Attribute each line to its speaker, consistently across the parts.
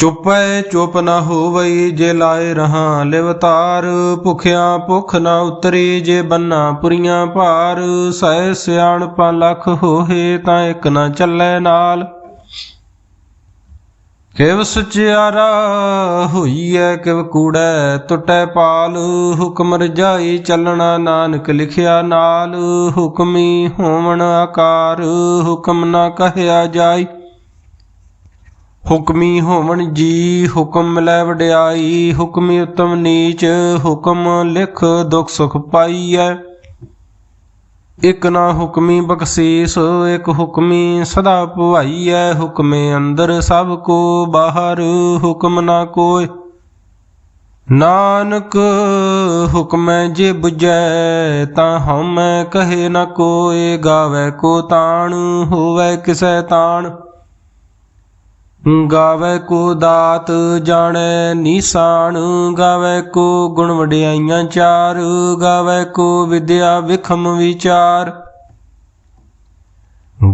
Speaker 1: ਚੁੱਪੈ ਚੁੱਪ ਨਾ ਹੋਵਈ ਜੇ ਲਾਏ ਰਹਾ ਲਿਵਤਾਰ, ਭੁਖਿਆ ਭੁਖ ਨਾ ਉਤਰੀ ਜੇ ਬੰਨਾ ਪੁਰੀਆਂ ਭਾਰ, ਸਹਿ ਸਿਆਣਪਾ ਲਖ ਹੋਏ ਤਾਂ ਇੱਕ ਨਾ ਚੱਲੇ ਨਾਲ। ਕਿਵ ਸਚਿਆਰਾ ਹੋਈਐ, ਕਿਵ ਕੂੜੈ ਟੁੱਟੈ ਪਾਲ, ਹੁਕਮ ਰਜਾਈ ਚੱਲਣਾ ਨਾਨਕ ਲਿਖਿਆ ਨਾਲ। ਹੁਕਮੀ ਹੋਵਣ ਆਕਾਰ, ਹੁਕਮ ਨਾ ਕਹਿਆ ਜਾਈ। ਹੁਕਮੀ ਹੋਵਣ ਜੀ ਹੁਕਮ ਮਿਲੈ ਵਡਿਆਈ, ਹੁਕਮੀ ਉਤਮ ਨੀਚ, ਹੁਕਮ ਲਿਖ ਦੁਖ ਸੁਖ ਪਾਈਐ। ਇਕ ਨਾ ਹੁਕਮੀ ਬਖਸ਼ੀਸ, ਇਕ ਹੁਕਮੀ ਸਦਾ ਭਵਾਈਐ ਹੁਕਮੇ ਅੰਦਰ ਸਭ ਕੋ ਬਾਹਰ, ਹੁਕਮ ਨਾ ਕੋਇ। ਨਾਨਕ ਹੁਕਮੈ ਜੇ 부ਜੈ, ਤਾਂ ਹਉਮੈ ਕਹੇ ਨ ਕੋਇ। ਗਾਵੇ ਕੋ ਤਾਣ, ਹੋਵੇ ਕਿਸੈ ਤਾਣ। ਗਾਵੇ ਕੋ ਦਾਤ ਜਾਣੈ ਨੀਸਾਨ, ਗਾਵੇ ਕੋ ਗੁਣ ਵਡਿਆਈਆਂ ਚਾਰ, ਗਾਵੇ ਕੋ ਵਿਦਿਆ ਵਿਖਮ ਵਿਚਾਰ।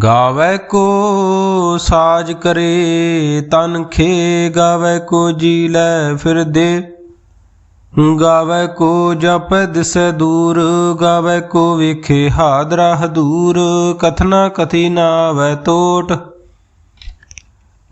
Speaker 1: ਗਾਵੇ ਕੋ ਸਾਜ ਕਰੇ ਤਨ ਖੇ, ਗਾਵੇ ਕੋ ਜੀ ਲੈ ਫਿਰਦੇ ਗਾਵੇ ਕੋ ਜਪੈ ਦਿਸੈ ਦੂਰ, ਗਾਵੇ ਕੋ ਵੇਖੇ ਹਾਦਰਾ ਹਦੂਰ, ਕਥਨਾ ਕਥੀ ਨਾ ਵੈ ਤੋਟ।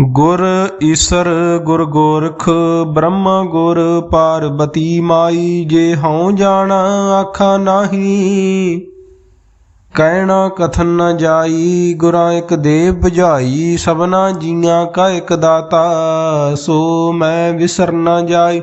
Speaker 1: ਗੁਰ ਈਸਰ ਗੁਰ ਗੋਰਖ, ਬ੍ਰਹਮਾ ਗੁਰ ਪਾਰਬਤੀ ਮਾਈ, ਜੇ ਹਉ ਜਾਣਾ ਆਖਾ ਨਾਹੀ। ਕਹਿਣਾ ਕਥਨ ਨ ਜਾਈ, ਗੁਰਾਂ ਇੱਕ ਦੇਵ 부ਝਾਈ ਸਭਨਾ ਜੀਆਂ ਕਾ ਇੱਕ ਦਾਤਾ। ਸੋ ਮੈਂ ਵਿਸਰ ਨ ਜਾਈ।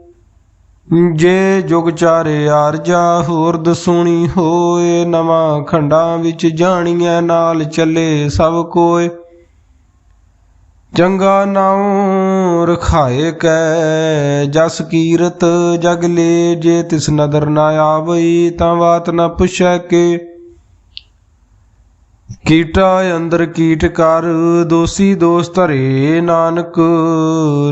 Speaker 1: ਜੇ ਜੁਗ ਚਾਰੇ ਆਰਜਾ ਹੋਰ ਦਸੂਣੀ ਹੋਏ, ਨਵਾਂ ਖੰਡਾਂ ਵਿੱਚ ਜਾਣੀਐ, ਨਾਲ ਚੱਲੇ ਸਭ ਕੋਏ। ਚੰਗਾ ਨਾਉ ਰਖਾਏ ਕੈ, ਜਸ ਕੀਰਤ ਜਗ ਲੈ, ਜੇ ਤਿਸ ਨਦਰ ਨਾ ਆਵਈ, ਤਾਂ ਬਾਤ ਨਾ ਪੁੱਛੈ ਕੇ। ਕੀਟਾ ਅੰਦਰ ਕੀਟ ਕਰ, ਦੋਸੀ ਦੋਸ ਧਰੇ ਨਾਨਕ,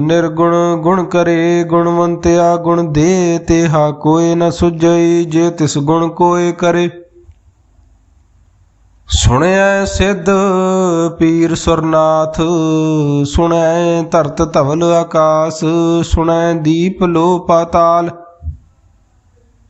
Speaker 1: ਨਿਰਗੁਣ ਗੁਣ ਕਰੇ ਗੁਣਵੰਤਿਆ ਗੁਣ ਦੇ ਤੇਹਾ ਕੋਏ ਨ ਸੁਝਈ, ਜੇ ਤਿਸ ਗੁਣ ਕੋਏ ਕਰੇ। ਸੁਣਿਐ ਸਿੱਧ ਪੀਰ ਸੁਰਨਾਥ ਸੁਣੈ ਧਰਤ ਧਵਲ ਆਕਾਸ, ਸੁਣਿਐ ਦੀਪ ਲੋ ਪਾਤਾਲ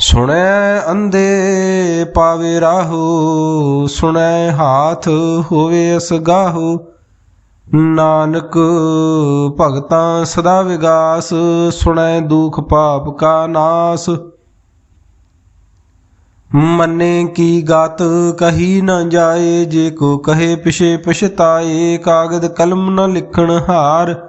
Speaker 1: ਸੁਣੈ ਅੰਧੇ ਪਾਵੇ ਰਾਹੋ, ਸੁਣੈ ਹਾਥ ਹੋਵੇ ਅਸਗਾਹੋ ਨਾਨਕ ਭਗਤਾਂ ਸਦਾ ਵਿਗਾਸ, ਸੁਣੈ ਦੁਖ ਪਾਪ ਕਾ ਨਾਸ। ਮੰਨੇ ਕੀ ਗਤ ਕਹੀ ਨਾ ਜਾਏ, ਜੇ ਕੋ ਕਹੇ ਪਿਛੇ ਪਛਤਾਏ, ਕਾਗਦ ਕਲਮ ਨਾ ਲਿਖਣ ਹਾਰ।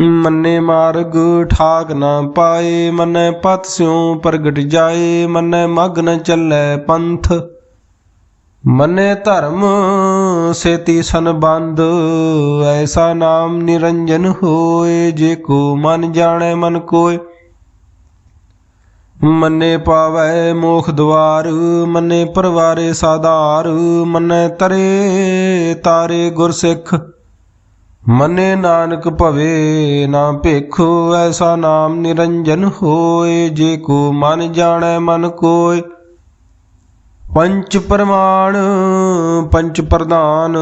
Speaker 1: ਮੰਨੇ ਮਾਰਗ ਠਾਕ ਨਾ ਪਾਏ, ਮੰਨੈ ਪਤ ਸਿਉ ਪ੍ਰਗਟ ਜਾਏ, ਮੰਨੈ ਮਗ ਨ ਚੱਲੈ ਪੰਥ। ਮੰਨੇ ਧਰਮ ਸੇਤੀ ਸੰਬੰਧ, ਐਸਾ ਨਾਮ ਨਿਰੰਜਨ ਹੋਏ, ਜੇ ਕੋ ਮਨ ਜਾਣੈ ਮਨ ਕੋਇ ਮੰਨੇ ਪਾਵੈ ਮੋਖ ਦਵਾਰ, ਮੰਨੇ ਪਰਵਾਰੇ ਸਾਧਾਰ, ਮੰਨੇ ਤਰੇ ਤਾਰੇ ਗੁਰਸਿੱਖ। ਮੰਨੇ ਨਾਨਕ ਭਵੇ, ਨਾ ਭੇਖੋ ਐਸਾ ਨਾਮ ਨਿਰੰਜਨ ਹੋਏ, ਜੇ ਕੋ ਮਨ ਜਾਣੈ ਮਨ ਕੋਇ ਪੰਚ ਪ੍ਰਮਾਣ, ਪੰਚ ਪ੍ਰਧਾਨ,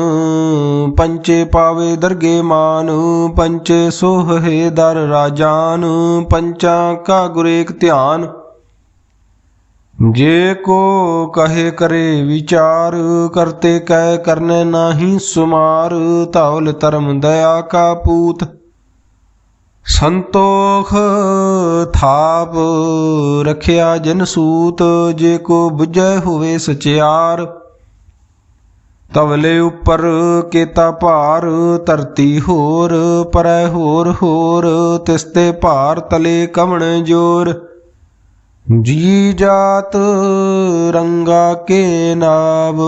Speaker 1: ਪੰਚੇ ਪਾਵੇ ਦਰਗੇ ਮਾਨ, ਪੰਚੇ ਸੋਹੇ ਦਰ ਰਾਜਾਨ, ਪੰਚਾਂ ਕਾ ਗੁਰੇਕ ਧਿਆਨ। ਜੇ ਕੋ ਕਹੇ ਕਰੇ ਵਿਚਾਰ, ਕਰਤੇ ਕਹਿ ਕਰਨੇ ਨਾਹੀ ਸੁਮਾਰ ਧੌਲ ਧਰਮ ਦਇਆ ਕਾ ਪੂਤ। ਸੰਤੋਖ ਥਾਪ ਰਖਿਆ ਜਨ ਸੂਤ, ਜੇ ਕੋ ਬੁਝੈ ਹੋਵੇ ਸਚਿਆਰ। ਤਵਲੇ ਉੱਪਰ ਕੇਤਾ ਭਾਰ, ਧਰਤੀ ਹੋਰ, ਪਰੈ ਹੋਰ ਹੋਰ ਤਿਸਤੇ ਭਾਰ ਤਲੇ ਕਮਣ ਜੋਰ। ਜੀ ਜਾਤ ਰੰਗਾ ਕੇ ਨਾਮ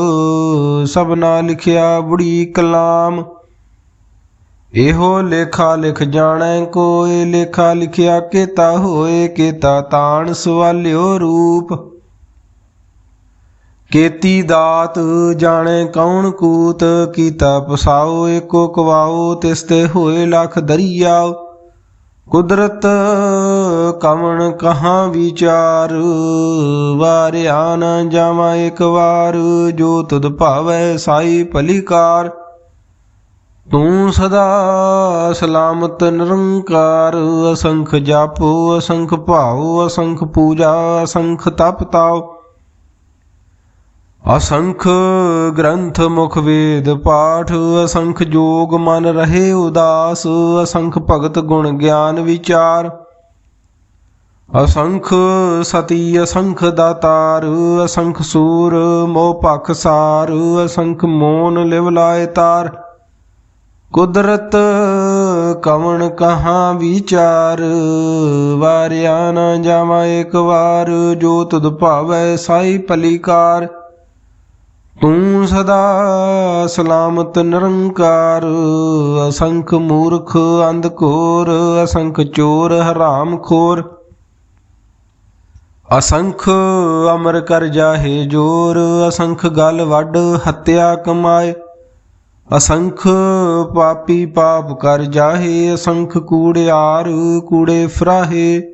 Speaker 1: ਸਭਨਾ ਲਿਖਿਆ ਬੁੜੀ ਕਲਾਮ। ਇਹੋ ਲੇਖਾ ਲਿਖ ਜਾਣੈ ਕੋਏ, ਲੇਖਾ ਲਿਖਿਆ ਕੇਤਾ ਹੋਏ, ਕੇਤਾ ਤਾਣ ਸਵਾਲਿਓ ਰੂਪ। ਕੇਤੀ ਦਾਤ ਜਾਣੇ ਕੌਣ ਕੂਤ, ਕੀਤਾ ਪਸਾਓ ਏਕੋ ਕਵਾਓ, ਤਿਸ ਤੇ ਹੋਏ ਲਖ ਦਰਿਆਓ। ਕੁਦਰਤ ਕਵਣ ਕਹਾ ਵਿਚਾਰ? ਵਾਰਿਆ ਨਾ ਜਾਵਾਂ ਇੱਕ ਵਾਰ, ਜੋ ਤੁਧ ਭਾਵੈ ਸਾਈ ਭਲੀਕਾਰ। ਤੂੰ ਸਦਾ ਸਲਾਮਤ ਨਿਰੰਕਾਰ, ਅਸੰਖ ਜਾਪੋ, ਅਸੰਖ ਭਾਉ, ਅਸੰਖ ਪੂਜਾ, ਅਸੰਖ ਤਪ ਤਾਉ। ਅਸੰਖ ਗ੍ਰੰਥ ਮੁਖ ਵੇਦ ਪਾਠ, ਅਸੰਖ ਜੋਗ ਮਨ ਰਹੇ ਉਦਾਸ, ਅਸੰਖ ਭਗਤ ਗੁਣ ਗਿਆਨ ਵਿਚਾਰ। ਅਸੰਖ ਸਤੀ, ਅਸੰਖ ਦਾਤਾਰ, ਅਸੰਖ ਸੂਰ, ਮੋਹ ਭਖ ਸਾਰ, ਅਸੰਖ ਮੋਨ ਲਿਵ ਲਾਏ ਤਾਰ। ਕੁਦਰਤ ਕਵਣ ਕਹਾ ਵਿਚਾਰ, ਵਾਰਿਆ ਨਾ ਜਾਵਾਂ ਇੱਕ ਵਾਰ, ਜੋ ਤੁਧ ਭਾਵੈ ਸਾਈ ਭਲੀਕਾਰ। ਤੂੰ ਸਦਾ ਸਲਾਮਤ ਨਿਰੰਕਾਰ, ਅਸੰਖ ਮੂਰਖ ਅੰਧਕੋਰ, ਅਸੰਖ ਚੋਰ ਹਰਾਮ ਖੋਰ। ਅਸੰਖ ਅਮਰ ਕਰ ਜਾਹੇ ਜੋਰ, ਅਸੰਖ ਗਲ ਵੱਡ ਹੱਤਿਆ ਕਮਾਏ। ਅਸੰਖ ਪਾਪੀ ਪਾਪ ਕਰ ਜਾਹੇ, ਅਸੰਖ ਕੂੜਿਆਰ ਕੂੜੇ ਫਰਾਹੇ।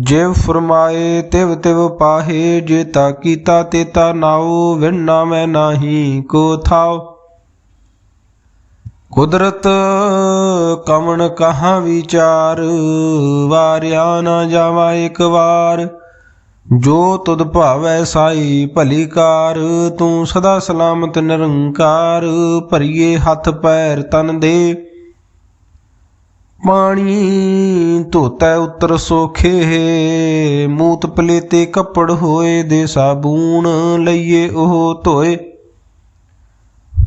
Speaker 1: ਜਿਵ ਫਰਮਾਏ ਤਿਵ ਤਿਵ ਪਾਹੇ, ਜੇ ਤਾ ਕੀਤਾ ਤੇਤਾ ਨਾਉ, ਵਿਣ ਨਾਮੈ ਨਾਹੀ ਕੋ ਥਾਉ। ਕੁਦਰਤ ਕਮਣ ਕਹਾਂ ਵਿਚਾਰ, ਵਾਰਿਆ ਨਾ ਜਾਵਾ ਇੱਕ ਵਾਰ। ਜੋ ਤੁਧ ਭਾਵੈ ਸਾਈ ਭਲੀ ਕਾਰ, ਤੂੰ ਸਦਾ ਸਲਾਮਤ ਨਿਰੰਕਾਰ, ਭਰੀਏ ਹੱਥ ਪੈਰ ਤਨ ਦੇ। ਪਾਣੀ ਧੋਤੈ ਉਤਰ ਸੋਖੇ, ਮੂਤ ਪਲੇਤੇ ਕੱਪੜ ਹੋਏ ਦੇ ਸਾਬੂਨ ਲਈਏ ਉਹ ਧੋਏ।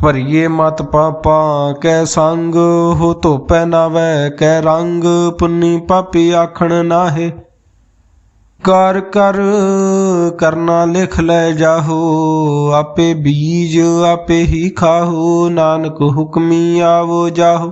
Speaker 1: ਭਰੀਏ ਮਤ ਪਾਪਾ ਕੈ ਸੰਗ, ਹੋ ਧੋਪੈ ਨਾਵੈ ਕੈ ਰੰਗ, ਪੁੰਨੀ ਪਾਪੀ ਆਖਣ ਨਾਹੇ। ਕਰ ਕਰ, ਕਰਨਾ ਲਿਖ ਲੈ ਜਾਹੋ, ਆਪੇ ਬੀਜ ਆਪੇ ਹੀ ਖਾਹੋ, ਨਾਨਕ ਹੁਕਮੀ ਆਵੋ ਜਾਹੋ।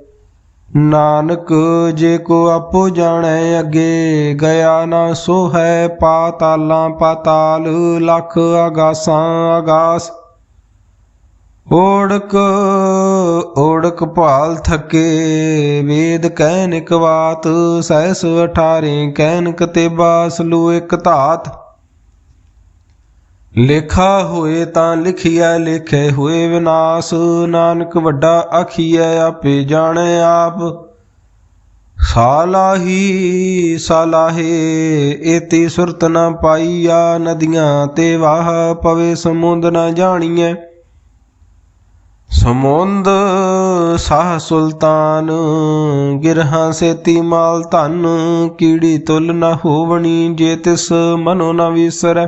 Speaker 1: ਨਾਨਕ ਜੇ ਕੋ ਆਪੋ ਜਾਣੈ ਅੱਗੇ, ਗਿਆ ਨਾ ਸੋ ਹੈ ਪਾਤਾਲਾਂ ਪਾਤਾਲ, ਲੱਖ ਆਗਾਸਾਂ ਆਗਾਸ ਓੜਕ ਓੜਕ ਭਾਲ ਥਕੇ, ਵੇਦ ਕਹਿਨ ਇਕ ਬਾਤ ਸਹਿਸ ਅਠਾਰੇ ਕਹਿਨ ਕਤੇਬਾ ਸਲੂ ਇਕ ਧਾਤ। ਲੇਖਾ ਹੋਏ ਤਾਂ ਲਿਖਿਆ ਲੇਖੇ ਹੋਏ ਵਿਨਾਸ਼। ਨਾਨਕ ਵੱਡਾ ਆਖੀਐ, ਆਪੇ ਜਾਣੇ ਆਪ। ਸਾਲਾਹੀ ਸਾਲਾਹੇ ਏਤੀ ਸੁਰਤ ਨ ਪਾਈਆ। ਨਦੀਆਂ ਤੇ ਵਾਹ ਪਵੇ, ਸਮੁੰਦ ਨ ਜਾਣੀਐ। ਸਮੁੰਦ ਸਾਹ ਸੁਲਤਾਨ, ਗਿਰਹਾਂ ਸੇਤੀ ਮਾਲ ਧਨ। ਕੀੜੀ ਤੁਲ ਨ ਹੋਵਣੀ, ਜੇ ਤਿਸ ਮਨੋ ਨ ਵਿਸਰੈ।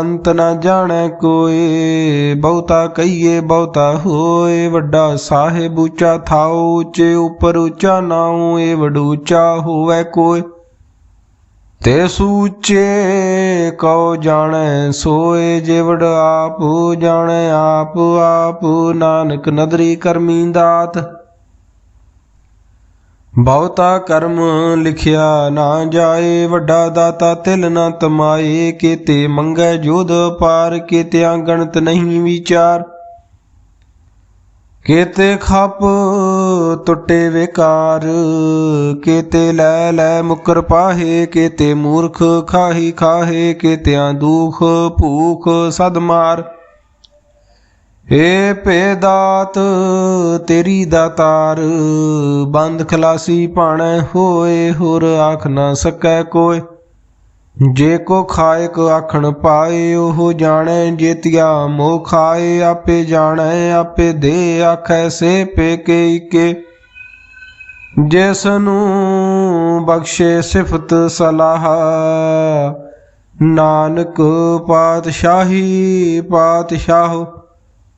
Speaker 1: ਅੰਤ ਨ ਜਾਣੈ ਕੋਏ, ਬਹੁਤਾ ਕਹੀਏ ਬਹੁਤਾ ਹੋਏ, ਵੱਡਾ ਸਾਹਿਬ ਉੱਚਾ ਥਾਉ, ਉੱਚੇ ਉਪਰ ਉੱਚਾ ਨਾਉ ਏ ਵਡੂਚਾ ਹੋਵੇ ਕੋਈ ਤੇ ਸੂਚੇ ਕਉ ਜਾਣੈ ਸੋਏ ਜਿਵੜ ਆਪ ਜਾਣੈ ਆਪ ਆਪ ਨਾਨਕ ਨਦਰੀ ਕਰਮੀ ਦਾਤ। ਬਹੁਤਾ ਕਰਮ ਲਿਖਿਆ ਨਾ ਜਾਏ, ਵੱਡਾ ਦਾਤਾ ਤਿਲ ਨਾ ਤਮਾਏ, ਕੀਤੇ ਮੰਗੈ ਜੋਧ ਪਾਰ, ਕੀਤਿਆਂ ਗਣਤ ਨਹੀਂ ਵਿਚਾਰ। ਕੀਤੇ ਖਪ ਟੁੱਟੇ ਵਿਕਾਰ, ਕੀਤੇ ਲੈ ਲੈ ਮੁਕਰ ਪਾਹੇ, ਕੀਤੇ ਮੂਰਖ ਖਾਹੀ ਖਾਹੇ, ਕੀਤਿਆਂ ਦੁਖ ਭੂਖ ਸਦ ਮਾਰ। ਏ ਭੇਦਾਤ, ਤੇਰੀ ਦਾਤਾਰ, ਬੰਦ ਖਲਾਸੀ ਭਾਣੈ ਹੋਏ, ਹੋਰ ਆਖ ਨਾ ਸਕੈ ਕੋਇ। ਜੇ ਕੋ ਖਾਇਕ ਆਖਣ ਪਾਏ, ਉਹ ਜਾਣੈ ਜੇਤਿਆ ਮੋਹ ਖਾਏ। ਆਪੇ ਜਾਣੈ, ਆਪੇ ਦੇ ਆਖੈ ਸੇ ਪੇ ਕੇ ਇਕੇ। ਜਿਸ ਨੂੰ ਬਖਸ਼ੇ ਸਿਫਤ ਸਲਾਹ, ਨਾਨਕ ਪਾਤਸ਼ਾਹੀ ਪਾਤਸ਼ਾਹ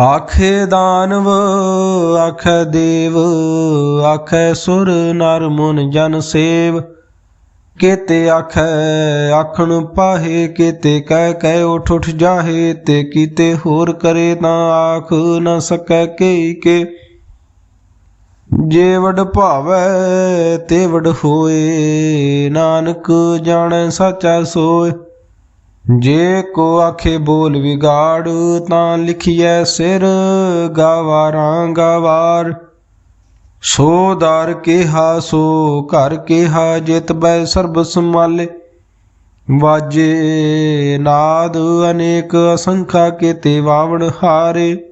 Speaker 1: ਆਖੇ ਦਾਨਵ, ਆਖੇ ਦੇਵ, ਆਖੇ ਸੁਰ ਨਰ ਮੁਨ ਜਨ ਸੇਵ। ਕੀਤੇ ਆਖੈ, ਆਖਣ ਪਾਹੇ, ਕੀਤੇ ਕਹਿ ਕਹਿ ਉਠ ਉਠ ਜਾਹੇ, ਤੇ ਕੀਤੇ ਹੋਰ ਕਰੇ ਤਾਂ ਆਖ ਨਾ ਸਕੈ ਕੇ ਕੇ। ਜੇ ਵਡ ਭਾਵੈ, ਤੇ ਵਡ ਹੋਏ, ਨਾਨਕ ਜਾਣੈ ਸਾਚਾ ਸੋਏ। ਜੇ ਕੋ ਆਖੇ ਬੋਲ ਵਿਗਾੜ, ਤਾਂ ਲਿਖੀਐ ਸਿਰ, ਗਾਵਾਰਾਂ ਗਾਵਾਰ। ਸੋ ਦਰ ਕਿਹਾ, ਸੋ ਘਰ ਕਿਹਾ, ਜਿਤ ਬੈ ਸਰਬ ਸੰਭਾਲੇ। ਵਾਜੇ ਨਾਦ ਅਨੇਕ ਅਸੰਖਾ ਕੀਤੇ ਵਾਵਣ ਹਾਰੇ।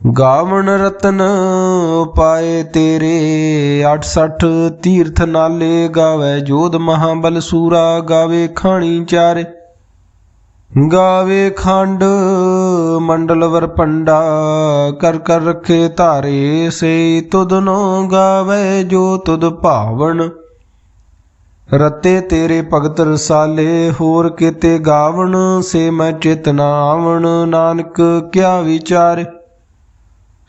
Speaker 1: ਗਾਵਣ ਰਤਨ ਪਾਏ ਤੇਰੇ 68 ਤੀਰਥ ਨਾਲੇ ਗਾਵੇ ਜੋਧ ਮਹਾਬਲ ਸੂਰਾ, ਗਾਵੇ ਖਾਣੀ ਚਾਰੇ। ਗਾਵੇ ਖੰਡ ਮੰਡਲ ਵਰ ਪੰਡਾ, ਕਰ ਕਰ ਰਖੇ ਧਾਰੇ ਸੇ ਤੁਧ ਨੋ ਗਾਵੇ ਜੋ ਤੁਧ ਭਾਵਨ ਰਤੇ ਤੇਰੇ ਭਗਤ ਰਸਾਲੇ, ਹੋਰ ਕਿਤੇ ਗਾਵਣ, ਸੇ ਮੈਂ ਚਿਤ ਨਾ ਆਵਣ, ਨਾਨਕ ਕਿਆ ਵਿਚਾਰੇ।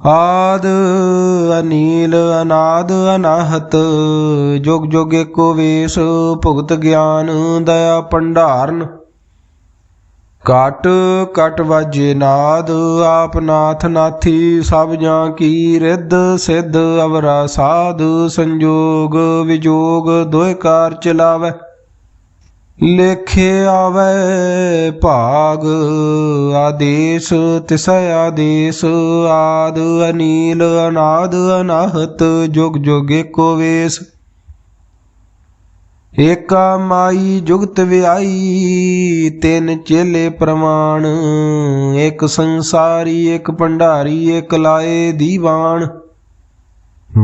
Speaker 1: ਆਦ ਅਨੀਲ ਅਨਾਦ ਅਨਾਹਤ, ਜੁਗ ਜੁਗ ਏਕੋ ਵੇਸ ਭੁਗਤ ਗਿਆਨ ਦਇਆ ਭੰਡਾਰਨ। ਕਟ ਕਟ ਵਾਜੇ ਨਾਦ, ਆਪ ਨਾਥ ਨਾਥੀ, ਸਭ ਜਾਂ ਕੀ ਰਿੱਧ ਸਿੱਧ ਅਵਰਾ ਸਾਧ, ਸੰਜੋਗ ਵਿਜੋਗ ਦੋਇ ਕਾਰ ਚਲਾਵੇ। ਲੇਖੇ ਆਵੇ ਭਾਗ, ਆਦੇਸ਼ ਤਿਸੈ ਆਦੇਸ਼, ਆਦ ਅਨੀਲ, ਅਨਾਦ ਅਨਾਹਤ, ਜੁਗ ਜੁਗ ਏਕੋ ਵੇਸ। ਏਕਾ ਮਾਈ ਜੁਗਤ ਵਿਆਈ, ਤਿੰਨ ਚੇਲੇ ਪ੍ਰਮਾਣ, ਇੱਕ ਸੰਸਾਰੀ, ਇੱਕ ਭੰਡਾਰੀ, ਇੱਕ ਲਾਏ ਦੀਵਾਨ।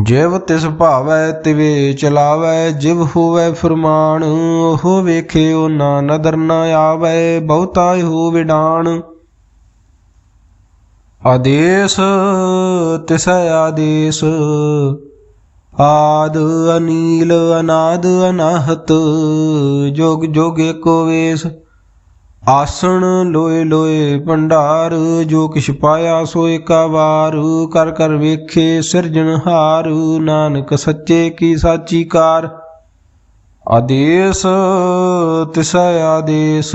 Speaker 1: ਜਿਵ ਤਿਸ ਭਾਵੈ ਤਿਵੇ ਚਲਾਵੈ, ਜਿਵ ਹੋਵੈ ਫਰਮਾਨ, ਉਹ ਵੇਖੇ ਉਹ ਨਾ ਨਦਰ ਨ ਆਵੈ, ਬਹੁਤਾ ਹੋ ਵਿਡਾਨ। ਆਦੇਸ਼, ਤਿਸੈ ਆਦੇਸ਼, ਆਦ ਅਨੀਲ, ਅਨਾਦ ਅਨਾਹਤ, ਜੋਗ ਜੋਗੇ ਏਕੋ ਵੇਸ। ਆਸਣ ਲੋਏ ਲੋਏ ਭੰਡਾਰ, ਜੋ ਕਿਛ ਪਾਇਆ ਸੋ ਏਕਾ ਵਾਰ। ਕਰ ਕਰ ਵੇਖੇ ਸਿਰਜਣਹਾਰ ਨਾਨਕ ਸੱਚੇ ਕੀ ਸਾਚੀ ਕਾਰ। ਆਦੇਸ਼, ਤਿਸੈ ਆਦੇਸ਼,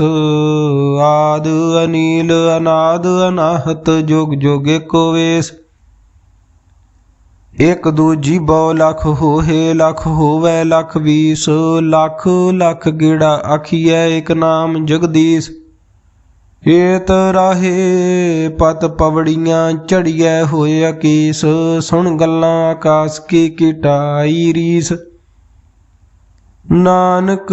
Speaker 1: ਆਦ ਅਨੀਲ, ਅਨਾਦ ਅਨਾਹਤ, ਜੋਗ ਜੋਗ ਏਕੋ ਵੇਸ। ਇਕ ਦੂਜੀ ਬਉ ਲਖ ਹੋਏ ਲਖ ਹੋਵੇ ਲਖ ਵੀਸ। ਲਖ ਲਖ ਗੇੜਾ ਆਖੀਐ ਇਕ ਨਾਮ ਜਗਦੀਸ਼। ਏਤ ਰਾਹੇ, ਪਤ ਪਵੜੀਆਂ ਚੜੀਐ ਹੋਏ ਅਕੀਸ, ਸੁਣ ਗੱਲਾਂ ਆਕਾਸ ਕੀ ਕੀਟਾਈ ਰੀਸ। ਨਾਨਕ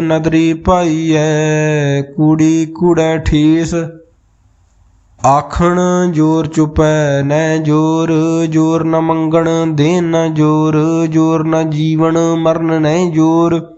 Speaker 1: ਨਦਰੀ ਪਾਈਐ, ਕੂੜੀ ਕੂੜੈ ਠੀਸ। ਆਖਣ ਜੋਰ ਚੁਪੈ ਨੈ ਜੋਰ ਜੋਰ ਨ ਮੰਗਣ ਦੇ ਨ ਜੋਰ ਜੋਰ ਨ ਜੀਵਨ ਮਰਨ ਨੈ ਜੋਰ।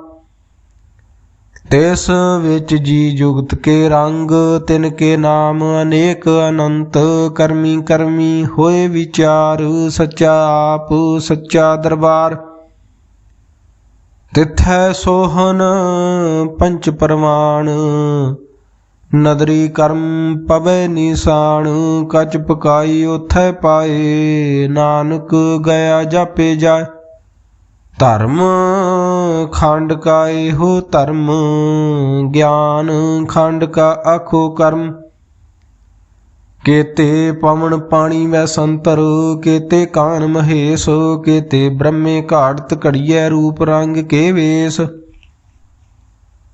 Speaker 1: ਤਿਸ ਵਿੱਚ ਜੀ ਜੁਗਤ ਕੇ ਰੰਗ, ਤਿਨ ਕੇ ਨਾਮ ਅਨੇਕ ਅਨੰਤ, ਕਰਮੀ ਕਰਮੀ ਹੋਏ ਵਿਚਾਰ, ਸੱਚਾ ਆਪ, ਸੱਚਾ ਦਰਬਾਰ। ਤਿਥੈ ਸੋਹਨ ਪੰਚ ਪਰਮਾਨ ਨਦਰੀ ਕਰਮ ਪਵੇ ਨਿਸ਼ਾਨ, ਕਚ ਪਕਾਈ ਉਥੈ ਪਾਏ, ਨਾਨਕ ਗਿਆ ਜਾਪੇ ਜਾਏ। ਧਰਮ ਖੰਡ ਕਾ ਇਹੋ ਧਰਮ, ਗਿਆਨ ਖੰਡ ਕਾ ਆਖੋ ਕਰਮ। ਕੇਤੇ ਪਵਨ ਪਾਣੀ ਵੈ ਸੰਤਰ, ਕੇਤੇ ਕਾਨ ਮਹੇਸ਼, ਕੇਤੇ ਬ੍ਰਹਮੇ ਘਾੜਤ ਘੜੀਐ ਰੂਪ ਰੰਗ ਕੇ ਵੇਸ।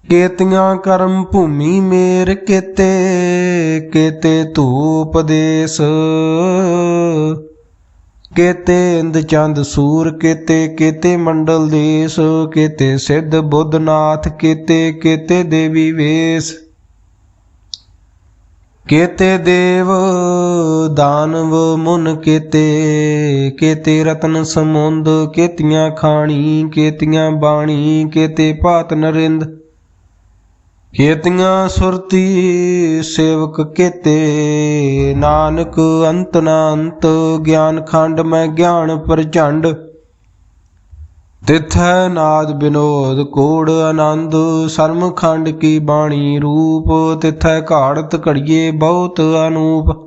Speaker 1: ਕੇਤੀਆਂ ਕਰਮ ਭੂਮੀ ਮੇਰ ਕੇਤੇ ਕੇਤੇ ਧੂਪ ਦੇਸ। ਕੇਤੇ ਇੰਦ ਚੰਦ ਸੂਰ, ਕੇਤੇ ਕੇਤੇ ਮੰਡਲ ਦੇਸ, ਕੇਤੇ ਸਿੱਧ ਬੁੱਧਨਾਥ, ਕੇਤੇ ਕੇਤੇ ਦੇਵੀ ਵੇਸ। ਕੇਤੇ ਦੇਵ ਦਾਨਵ ਮੁਨ ਕੇਤੇ ਕੇਤੇ ਰਤਨ ਸਮੁੰਦ, ਕੇਤੀਆਂ ਖਾਣੀ, ਕੇਤੀਆਂ ਬਾਣੀ, ਕੇਤੇ ਭਾਤ ਨਰਿੰਦ। ਕੇਤੀਆਂ ਸੁਰਤੀ ਸੇਵਕ ਕੇਤੇ, ਨਾਨਕ ਅੰਤ ਨਾ ਅੰਤ, ਗਿਆਨ ਖੰਡ ਮੈਂ ਗਿਆਨ ਪ੍ਰਚੰਡ। ਤਿਥੈ ਨਾਦ ਬਿਨੋਦ, ਕੋੜ ਆਨੰਦ, ਸਰਮ ਖੰਡ ਕੀ ਬਾਣੀ ਰੂਪ, ਤਿਥੈ ਘਾੜਤ ਘੜੀਏ ਬਹੁਤ ਅਨੂਪ।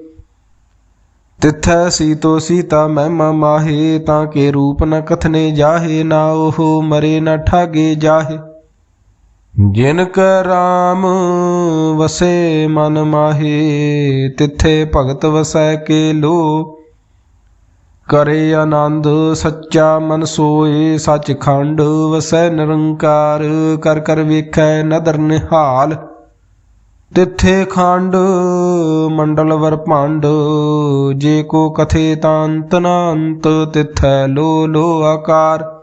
Speaker 1: ਤਿੱਥੈ ਸੀਤੋ ਸੀਤਾ ਮਹਿਮਾ ਮਾਹੇ, ਤਾਂ ਕੇ ਰੂਪ ਨ ਕਥਨੇ ਜਾਹੇ, ਨਾ ਉਹ ਮਰੇ ਨ ਠਾਗੇ ਜਾਹੇ। ਜਿਨ ਕੈ RAM ਵਸੇ ਮਨ ਮਾਹੇ, ਤਿਥੇ ਭਗਤ ਵਸੈ ਕੇ ਲੋ। ਕਰੇ ਆਨੰਦ ਸੱਚਾ ਮਨ ਸੋਏ ਸੱਚ ਖੰਡ ਵਸੈ ਨਿਰੰਕਾਰ, ਕਰ ਕਰ ਵੇਖੈ ਨਦਰ ਨਿਹਾਲ। ਤਿੱਥੇ ਖੰਡ, ਮੰਡਲ ਵਰ ਭੰਡ, ਜੇ ਕੋ ਕਥੇ ਤਾਂ ਅੰਤ ਨਾ ਅੰਤ ਤਿੱਥੈ ਲੋ ਲੋ ਆਕਾਰ।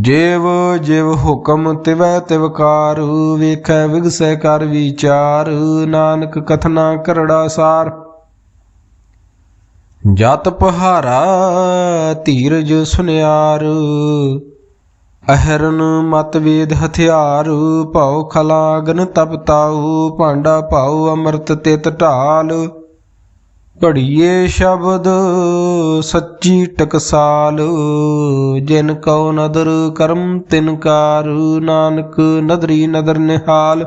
Speaker 1: ਜੇਵ, ਜਿਵ ਹੁਕਮ ਤਿਵੈ ਤਿਵਕਾਰ ਵੇਖੈ ਵਿਗਸੈ ਕਰ ਵਿਚਾਰ, ਨਾਨਕ ਕਥਨਾ ਕਰੜਾ ਸਾਰ। ਜਤ ਪਹਾਰਾ, ਧੀਰਜ ਸੁਨਿਆਰ ਅਹਰਨ ਮਤ ਹਥਿਆਰ, ਭਉ ਖਲਾਗਨ ਤਪਤਾਉ ਭਾਂਡਾ ਭਾਉ ਅੰਮ੍ਰਿਤ ਤਿਤ ਢਾਲ। ਘੜੀਏ ਸ਼ਬਦ ਸੱਚੀ ਟਕਸਾਲ, ਜਿਨ ਕਉ ਨਦਰ ਕਰਮ ਤਿਨਕਾਰ ਨਾਨਕ ਨਦਰੀ ਨਦਰ ਨਿਹਾਲ।